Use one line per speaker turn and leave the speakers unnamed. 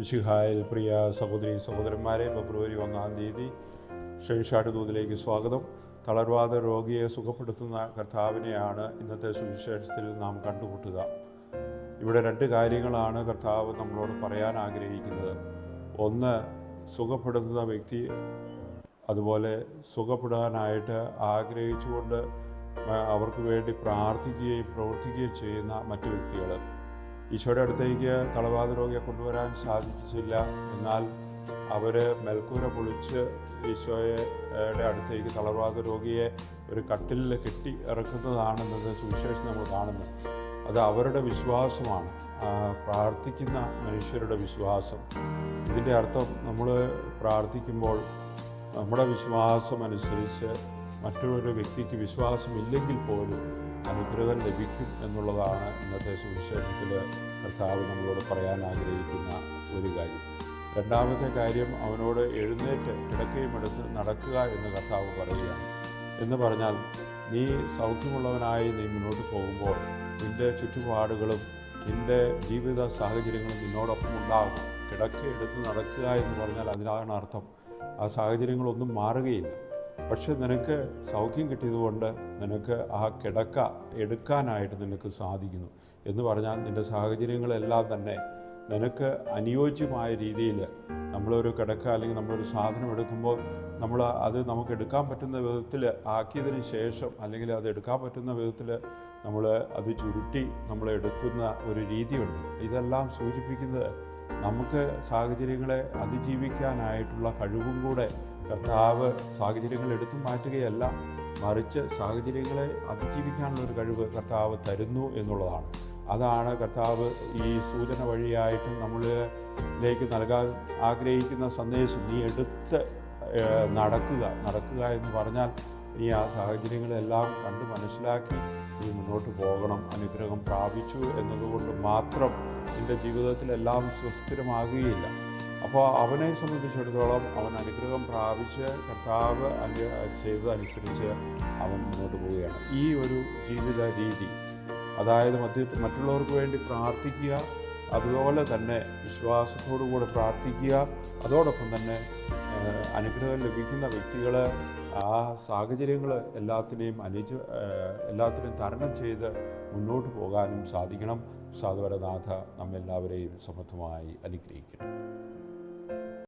മിശിഹായിൽ പ്രിയ സഹോദരി സഹോദരന്മാരെ ഫെബ്രുവരി ഒന്നാം തീയതി ഷെയ്ഷാട്ട് ദൂതിലേക്ക് സ്വാഗതം. തളർവാദ രോഗിയെ സുഖപ്പെടുത്തുന്ന കർത്താവിനെയാണ് ഇന്നത്തെ സുവിശേഷത്തിൽ നാം കണ്ടുമുട്ടുക. ഇവിടെ രണ്ട് കാര്യങ്ങളാണ് കർത്താവ് നമ്മളോട് പറയാൻ ആഗ്രഹിക്കുന്നത്. ഒന്ന് സുഖപ്പെടുത്തുന്ന വ്യക്തി അതുപോലെ സുഖപ്പെടാനായിട്ട് ആഗ്രഹിച്ചുകൊണ്ട് അവർക്ക് വേണ്ടി പ്രാർത്ഥിക്കുകയും പ്രവർത്തിക്കുകയും ചെയ്യുന്ന മറ്റു വ്യക്തികൾ ഈശോയുടെ അടുത്തേക്ക് തളവാത രോഗിയെ കൊണ്ടുവരാൻ സാധിച്ചില്ല. എന്നാൽ അവർ മെൽക്കൂര പൊളിച്ച് ഈശോയുടെ അടുത്തേക്ക് തളർവാത രോഗിയെ ഒരു കട്ടിലിൽ കെട്ടി ഇറക്കുന്നതാണെന്നത് സുവിശേഷം നമ്മൾ കാണുന്നു. അത് അവരുടെ വിശ്വാസമാണ്. പ്രാർത്ഥിക്കുന്ന മനുഷ്യരുടെ വിശ്വാസം. ഇതിന്റെ അർത്ഥം നമ്മൾ പ്രാർത്ഥിക്കുമ്പോൾ നമ്മുടെ വിശ്വാസം അനുസരിച്ച് മറ്റൊരു വ്യക്തിക്ക് വിശ്വാസമില്ലെങ്കിൽ പോലും അനുഗ്രഹം ലഭിക്കും എന്നുള്ളതാണ് ഇന്നത്തെ സുവിശേഷത്തിൽ കർത്താവ് നമ്മളോട് പറയാൻ ആഗ്രഹിക്കുന്ന ഒരു കാര്യം. രണ്ടാമത്തെ കാര്യം അവനോട് എഴുന്നേറ്റ് കിടക്കയും എടുത്ത് നടക്കുക എന്ന് കർത്താവ് പറയുകയാണ്. എന്ന് പറഞ്ഞാൽ നീ സൗഖ്യമുള്ളവനായി നീ മുന്നോട്ട് പോകുമ്പോൾ നിന്റെ ചുറ്റുപാടുകളും നിന്റെ ജീവിത സാഹചര്യങ്ങളും നിന്നോടൊപ്പം ഉണ്ടാകും. കിടക്കെടുത്ത് നടക്കുക എന്ന് പറഞ്ഞാൽ അതിനാണ് അർത്ഥം. ആ സാഹചര്യങ്ങളൊന്നും മാറുകയില്ല. പക്ഷെ നിനക്ക് സൗഖ്യം കിട്ടിയതുകൊണ്ട് നിനക്ക് ആ കിടക്ക എടുക്കാനായിട്ട് നിനക്ക് സാധിക്കുന്നു. എന്ന് പറഞ്ഞാൽ നിന്റെ സാഹചര്യങ്ങളെല്ലാം തന്നെ നിനക്ക് അനുയോജ്യമായ രീതിയിൽ നമ്മളൊരു കിടക്ക അല്ലെങ്കിൽ നമ്മളൊരു സാധനം എടുക്കുമ്പോൾ നമ്മൾ അത് നമുക്ക് എടുക്കാൻ പറ്റുന്ന വിധത്തിൽ ആക്കിയതിന് ശേഷം അല്ലെങ്കിൽ അത് എടുക്കാൻ പറ്റുന്ന വിധത്തിൽ നമ്മൾ അത് ചുരുട്ടി നമ്മൾ എടുക്കുന്ന ഒരു രീതിയുണ്ട്. ഇതെല്ലാം സൂചിപ്പിക്കുന്നത് നമുക്ക് സാഹചര്യങ്ങളെ അതിജീവിക്കാനായിട്ടുള്ള കഴിവും കൂടെ കർത്താവ് സാഹചര്യങ്ങൾ എടുത്തു മാറ്റുകയല്ല മറിച്ച് സാഹചര്യങ്ങളെ അതിജീവിക്കാനുള്ള ഒരു കഴിവ് കർത്താവ് തരുന്നു എന്നുള്ളതാണ്. അതാണ് കർത്താവ് ഈ സൂചന വഴിയായിട്ട് നമ്മളിലേക്ക് നൽകാൻ ആഗ്രഹിക്കുന്ന സന്ദേശം. നീ എടുത്ത് നടക്കുക നടക്കുക എന്ന് പറഞ്ഞാൽ നീ ആ സാഹചര്യങ്ങളെല്ലാം കണ്ട് മനസ്സിലാക്കി നീ മുന്നോട്ട് പോകണം. അനുഗ്രഹം പ്രാപിച്ചു എന്നതുകൊണ്ട് മാത്രം നിന്റെ ജീവിതത്തിലെല്ലാം സുസ്ഥിരമാകുകയില്ല. അപ്പോൾ അവനെ സംബന്ധിച്ചിടത്തോളം അവൻ അനുഗ്രഹം പ്രാപിച്ച് കർത്താവ് ചെയ്തതനുസരിച്ച് അവൻ മുന്നോട്ട് പോവുകയാണ്. ഈ ഒരു ജീവിത രീതി അതായത് മറ്റ് മറ്റുള്ളവർക്ക് വേണ്ടി പ്രാർത്ഥിക്കുക അതുപോലെ തന്നെ വിശ്വാസത്തോടു കൂടെ പ്രാർത്ഥിക്കുക അതോടൊപ്പം തന്നെ അനുഗ്രഹം ലഭിക്കുന്ന വ്യക്തികൾ ആ സാഹചര്യങ്ങൾ എല്ലാത്തിനെയും അനുജ എല്ലാത്തിനെയും തരണം ചെയ്ത് മുന്നോട്ട് പോകാനും സാധിക്കണം. സാധുവരനാഥ നമ്മെല്ലാവരെയും സമർത്ഥമായി അനുഗ്രഹിക്കണം